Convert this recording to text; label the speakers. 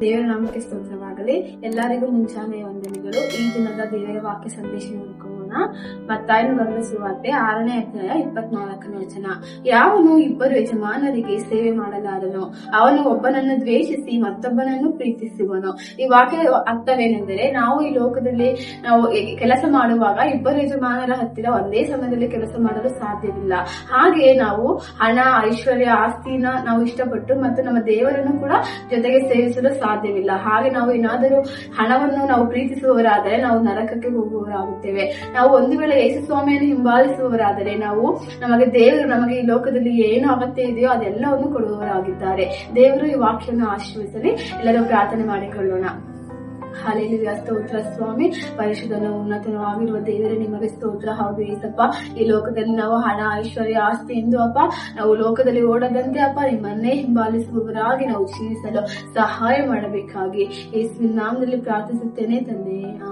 Speaker 1: ದೇವರ ನಾಮಕ್ಕೆ ಸ್ತೋತ್ರವಾಗಲಿ. ಎಲ್ಲರಿಗೂ ಮುಂಚಾನೆ ವಂದನೆಗಳು. ಈ ದಿನದ ದೇವರ ವಾಕ್ಯ ಸಂದೇಶ ನೋಡ್ಕೊಳ್ಳೋಣ. ಮತ್ತಾಯನು ಸುವಾರ್ತೆ ಆರನೇ ಅಧ್ಯಾಯ ಇಪ್ಪತ್ನಾಲ್ಕನೇ ವಚನ. ಯಾವನು ಇಬ್ಬರು ಯಜಮಾನರಿಗೆ ಸೇವೆ ಮಾಡಲಾರನು? ಅವನು ಒಬ್ಬನನ್ನು ದ್ವೇಷಿಸಿ ಮತ್ತೊಬ್ಬನನ್ನು ಪ್ರೀತಿಸುವನು. ಈ ವಾಕ್ಯ ಅರ್ಥವೇನೆಂದರೆ, ನಾವು ಈ ಲೋಕದಲ್ಲಿ ನಾವು ಕೆಲಸ ಮಾಡುವಾಗ ಇಬ್ಬರು ಯಜಮಾನರ ಹತ್ತಿರ ಒಂದೇ ಸಮಯದಲ್ಲಿ ಕೆಲಸ ಮಾಡಲು ಸಾಧ್ಯವಿಲ್ಲ. ಹಾಗೆಯೇ ನಾವು ಹಣ, ಐಶ್ವರ್ಯ, ಆಸ್ತಿನ ನಾವು ಇಷ್ಟಪಟ್ಟು ಮತ್ತು ನಮ್ಮ ದೇವರನ್ನು ಕೂಡ ಜೊತೆಗೆ ಸೇವಿಸಲು ಸಾಧ್ಯವಿಲ್ಲ. ಹಾಗೆ ನಾವು ಏನಾದರೂ ಹಣವನ್ನು ನಾವು ಪ್ರೀತಿಸುವವರಾದರೆ ನಾವು ನರಕಕ್ಕೆ ಹೋಗುವವರಾಗುತ್ತೇವೆ. ನಾವು ಒಂದು ವೇಳೆ ಯೇಸು ಸ್ವಾಮಿಯನ್ನು ಹಿಂಬಾಲಿಸುವವರಾದರೆ ನಾವು ನಮಗೆ ದೇವರು ನಮಗೆ ಈ ಲೋಕದಲ್ಲಿ ಏನು ಅಗತ್ಯ ಇದೆಯೋ ಅದೆಲ್ಲವನ್ನು ಕೊಡುವವರಾಗಿದ್ದಾರೆ. ದೇವರು ಈ ವಾಕ್ಯವನ್ನು ಆಶ್ರಯಿಸಲಿ ಎಲ್ಲರೂ ಪ್ರಾರ್ಥನೆ ಮಾಡಿಕೊಳ್ಳೋಣ. ಹಾಲೆಲುಯ ಸ್ತೋತ್ರ ಸ್ವಾಮಿ. ಪರಿಶುದ್ಧನ ಉನ್ನತನೂ ಆಗಿರುವ ದೇವರೇ, ನಿಮಗೆ ಸ್ತೋತ್ರ. ಹಾಗೂ ಏಸಪ್ಪ ಈ ಲೋಕದಲ್ಲಿ ನಾವು ಹಣ, ಐಶ್ವರ್ಯ, ಆಸ್ತಿ ಎಂದು ಅಪ್ಪ. ನಾವು ಲೋಕದಲ್ಲಿ ಓಡದಂತೆ ಅಪ್ಪ, ನಿಮ್ಮನ್ನೇ ಹಿಂಬಾಲಿಸುವವರಾಗಿ ನಾವು ಜೀವಿಸಲು ಸಹಾಯ ಮಾಡಬೇಕಾಗಿ. ಯೇಸುವಿನ ನಾಮದಲ್ಲಿ ಪ್ರಾರ್ಥಿಸುತ್ತೇನೆ ತಂದೆ.